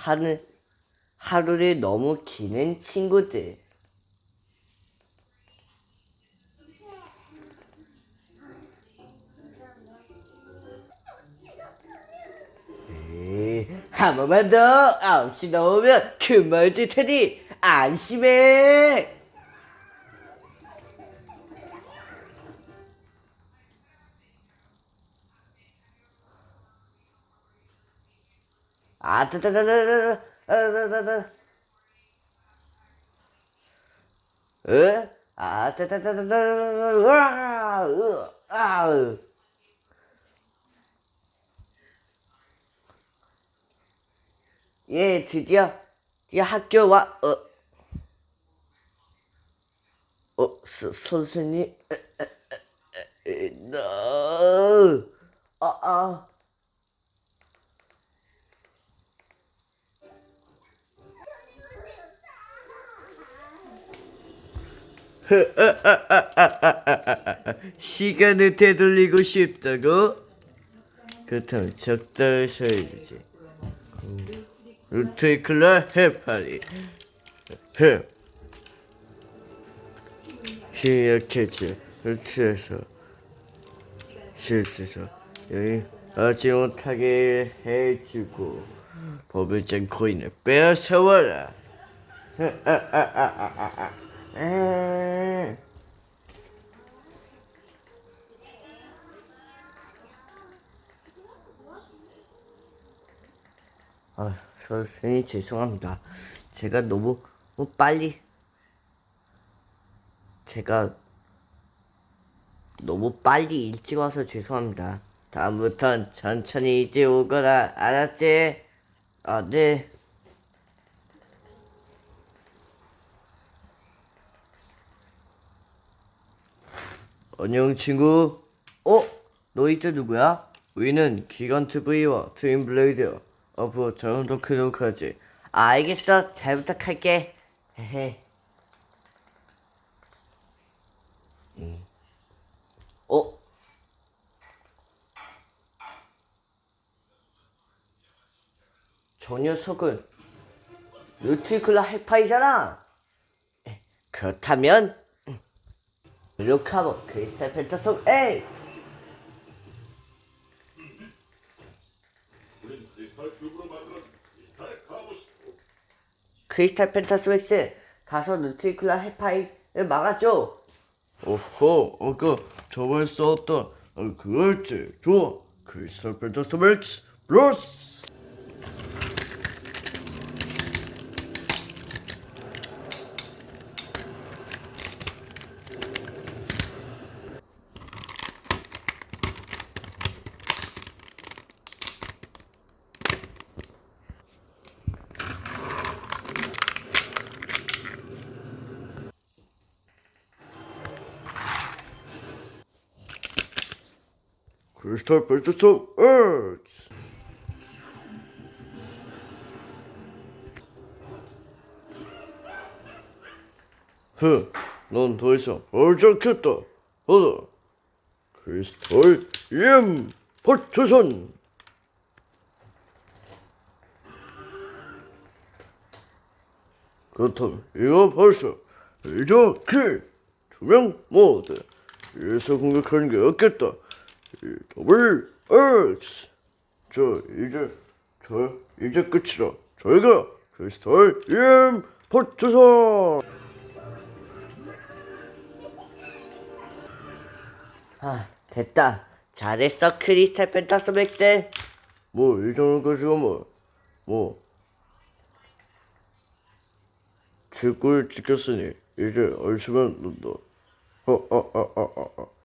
하는 하루를 너무 기는 친구들. 에이, 한 번만 더 아홉 시 넘으면 금방질 테니 안심해. 아, 따다다다다, 따다다다. 에? 아, 따다다다다, 으아, 으, 아. 예, 드디어, 드디어 학교 와, 어. 어, 서, 선생님, 너, 아, 아. 시간을 되돌리고 싶다고? 그렇다면 적당히 쉬어야지. 루테클라 해파리. 해. 시약했지. 루트에서. 실수서. 여기 하지 못하게 해주고. 법을장 코인을 빼앗아와라. 에. 아, 선생님 죄송합니다. 제가 너무 너무 빨리 제가 너무 빨리 일찍 와서 죄송합니다. 다음부턴 천천히 이제 오거라. 알았지? 아, 네. 안녕 친구. 어? 너희들 누구야? 우리는 기간트 V와 트윈 블레이드야. 앞으로 잘 부탁해놓고 하지. 아, 알겠어. 잘 부탁할게. 헤헤. 음. 어? 저 녀석은 루티클라 해파이잖아. 에, 그렇다면 음. 루카보 크리스탈 펜타속 X. 크리스탈 펜타스웩스 가서 누트리클라 해파이를 막아줘. 오호, 아까 저번에 써왔던 아, 그거였지. 좋아. 크리스탈 펜타스 맥스 플러스. 크리스탈 펜타스 맥스. 흐, 넌 더 이상 않겠다. 받아. 크리스탈 임 버트선. 그렇다면 이거 벌써 이렇게 투명 모드 위에서 공격하는 게 없겠다. 이 더블 X. 자 이제 저 이제 끝이라. 저희가 크리스탈 임 버트선. 아, 됐다. 잘했어, 크리스탈 펜타스웩스. 뭐 이전까지가 뭐, 뭐 칠구를 지켰으니 이제 얼씨만 논다. 어, 어, 어, 어, 어, 어.